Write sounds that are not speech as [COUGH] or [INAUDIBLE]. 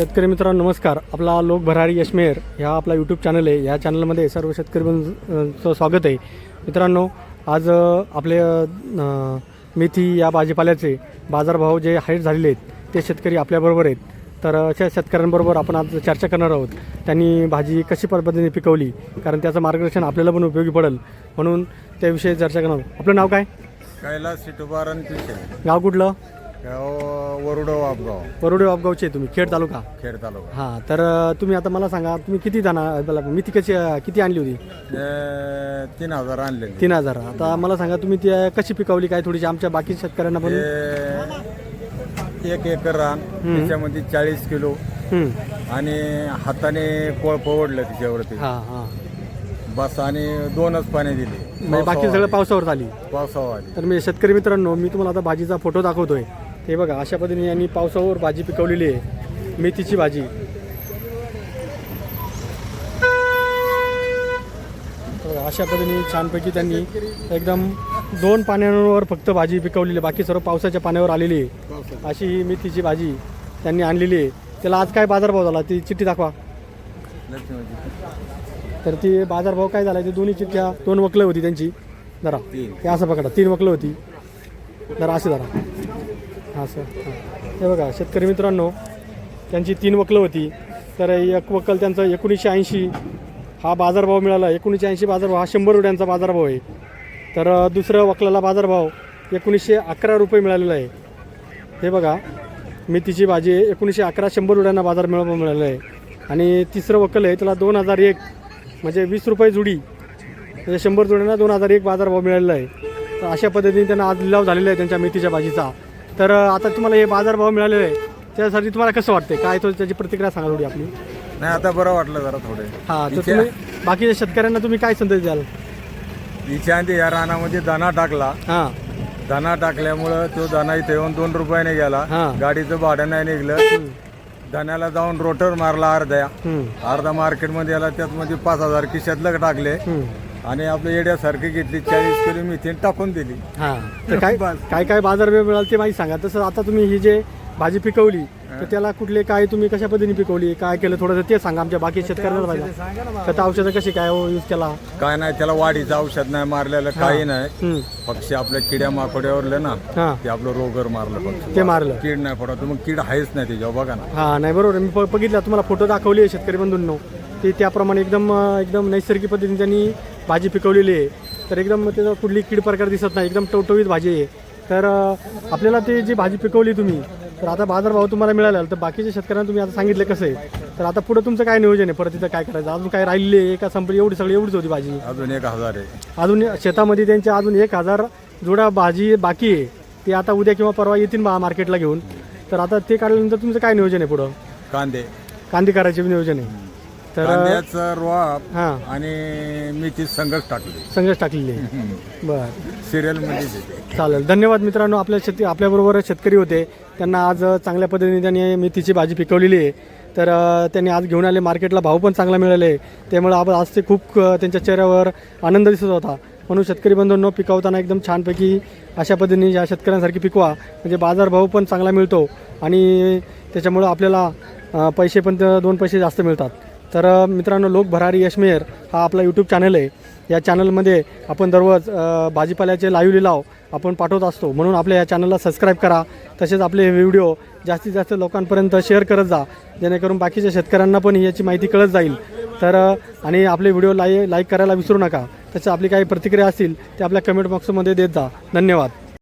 शेतकरी मित्रांनो नमस्कार. आपला लोक भरारी यशमेर ह्या आपला यूट्यूब चॅनल आहे. या चॅनलमध्ये सर्व शेतकरी बंधूंचं स्वागत आहे. मित्रांनो आज आपले मेथी या भाजीपाल्याचे बाजारभाव जे हाईट झालेले आहेत ते शेतकरी आपल्याबरोबर आहेत. तर अशा शेतकऱ्यांबरोबर आपण आज चर्चा करणार आहोत. त्यांनी भाजी कशी पद्धतीने पिकवली? कारण त्याचं मार्गदर्शन आपल्याला पण उपयोगी पडेल. म्हणून त्याविषयी चर्चा करणार. आपलं नाव काय? कैलास सिटुबारण पिशे गाव कुठलं? गाव वरुडो आपगाव वरोडे वापगावचे तुम्ही खेड तालुका. खेड तालुका. हां तर अ, तुम्ही आता मला सांगा तुम्ही किती जाणार मला मी ती कशी अ, किती आणली होती? तीन हजार आणले तीन हजार. आता मला सांगा तुम्ही ती अ, कशी पिकवली काय थोडीशी आमच्या बाकी शेतकऱ्यांना पण एक एकर रान त्याच्यामध्ये चाळीस किलो. आणि हाताने कोळ पवडलं त्याच्यावरती. हां हां. बस आणि दोनच पाणी दिली. म्हणजे बाकी सगळं पावसावर आली. तर मी शेतकरी मित्रांनो मी तुम्हाला आता भाजीचा फोटो दाखवतोय. ते बघा अशा पद्धतीने यांनी पावसावर भाजी पिकवलेली आहे. मेथीची भाजी. अशा पद्धतीने छानपैकी त्यांनी एकदम दोन पाण्यावर फक्त भाजी पिकवलेली आहे. बाकी सर्व पावसाच्या पाण्यावर आलेली आहे. अशी ही मेथीची भाजी त्यांनी आणलेली आहे. त्याला आज काय बाजारभाव झाला? ती चिठ्ठी दाखवा. तर ती बाजारभाव काय झाला ते दोन्ही चिठ्ठ्या दोन वकलं होती त्यांची. जरा. हे असं पकडा. तीन वकलं होती. जरा असे जरा हां सर. हां. हे बघा शेतकरी मित्रांनो त्यांची तीन वकलं होती. तर एक वकल त्यांचं एकोणीसशे ऐंशी. हा बाजारभाव मिळाला. एकोणीसशे ऐंशी बाजारभाव हा शंभर रुपयांचा बाजारभाव आहे. तर दुसऱ्या दुसरं वकलाला बाजारभाव एकोणीसशे अकरा रुपये मिळालेला आहे. हे बघा मेथीची भाजी एकोणीसशे अकरा शंभर रुपयांना बाजार मिळ मिळालेला आहे. आणि तिसरं वकल आहे त्याला दोन हजार एक म्हणजे वीस रुपये जुडी. म्हणजे शंभर जुड्यांना दोन हजार एक बाजारभाव मिळालेला आहे. तर अशा पद्धतीने त्यांना आज लिलाव झालेला आहे त्यांच्या मेथीच्या भाजीचा. तर आता तुम्हाला हे बाजारभाव मिळालेले आहे त्यासाठी तुम्हाला कसं वाटते काय तो त्याची प्रतिक्रिया सांगा थोडी आपली? नाही आता बरं वाटलं जरा थोडे. हां तर तुम्ही बाकीच्या शेतकऱ्यांना तुम्ही काय संदेश द्याल? आधी या रानामध्ये दाना टाकला. हां. दाना टाकल्यामुळं तो दाना इथे येऊन दोन रुपयाने गेला. हा. गाडीचं भाडं नाही निघलं. दाण्याला जाऊन रोटर मारला अर्ध्या. अर्धा मार्केटमध्ये आला त्यात मध्ये पाच हजार खिशातलं टाकले. आणि आपल्या येड्यासारखी घेतली चाळीस किलो मिथेन टाकून दिली. हां तर काय [LAUGHS] काय काय बाजारभाव मिळाल ते माहिती सांगा. तसं आता तुम्ही ही जे भाजी पिकवली तर त्याला कुठले काय तुम्ही कशा पद्धतीने पिकवली काय केलं थोडंसं ते सांगा आमच्या बाकी शेतकऱ्यांना पाहिजे खतं औषधं कशी काय यूज केला? काय नाही त्याला वाढीचं औषध नाही मारलेलं काही नाही. हं, पक्षी आपल्या किड्या माकोड्यावरले ना हां. ते आपलं रोगर मारलं पक्षी. ते मारलं. कीड नाही पडत. मग कीड आहेच नाही त्याच्यावर बघा ना. हा नाही बरोबर आहे. मी ब- बघितलं तुम्हाला फोटो दाखवले शेतकरी बंधूंनो. ते त्याप्रमाणे एकदम एकदम नैसर्गिक पद्धतीने त्यांनी भाजी पिकवलेली आहे. तर एकदम त्याचा कुठली कीड प्रकार दिसत नाही. एकदम टवटवीत भाजी आहे. तर आपल्याला ते जी भाजी पिकवली तुम्ही तर आता बाजारभाव तुम्हाला मिळाला तर बाकीच्या शेतकऱ्यांना तुम्ही आता सांगितलं कसं आहे? तर आता पुढे तुमचं काय नियोजन आहे? परत तिथं काय करायचं? अजून काय राहिलेली आहे? का संपली एवढी सगळी एवढीच होती भाजी. अजून एक हजार आहे. अजून शेतामध्ये त्यांच्या अजून एक हजार जोडा भाजी बाकी आहे. ते आता उद्या किंवा परवा येतील बा मार्केटला घेऊन. तर आता ते काढल्यानंतर तुमचं काय नियोजन आहे पुढं? कांदे. कांदे करायचे नियोजन आहे. तर कांद्याचं रोप हां. आणि मेथी संघच टाकली. संघच टाकलेली आहे. बरं. सिरियल मध्येच येते चालेल. धन्यवाद मित्रांनो. आपल्या शेती आपल्याबरोबर शेतकरी होते. त्यांना आज चांगल्या पद्धतीने त्यांनी मेथीची भाजी पिकवलेली आहे. तर अ, त्यांनी आज घेऊन आले. मार्केटला भाव पण चांगला मिळाले. त्यामुळे आपण आज ते खूप अ, त्यांच्या चेहऱ्यावर आनंद दिसत होता. म्हणून शेतकरी बंधूंनो पिकवताना एकदम छानपैकी अशा पद्धतीने या शेतकऱ्यांसारखी पिकवा. म्हणजे बाजारभाव पण चांगला मिळतो. आणि त्याच्यामुळं आपल्याला अ, पैसे पण त- दोन पैसे जास्त मिळतात. तर मित्रांनो लोक भरारी यशमेर हा आपला यूट्यूब चॅनल आहे. या चॅनलमध्ये आपण दररोज भाजीपाल्याचे लाईव्ह लिलाव आपण पाठवत असतो. म्हणून आपल्या या चॅनलला सबस्क्राईब करा. तसेच आपले हे व्हिडिओ जास्तीत जास्त लोकांपर्यंत शेअर करत जा. जेणेकरून बाकीच्या शेतकऱ्यांना पण याची माहिती कळत जाईल. तर आणि आपले व्हिडिओ लाई लाईक करायला विसरू नका. तसं आपली काही प्रतिक्रिया असतील ते आपल्या कमेंट बॉक्समध्ये देत जा. धन्यवाद.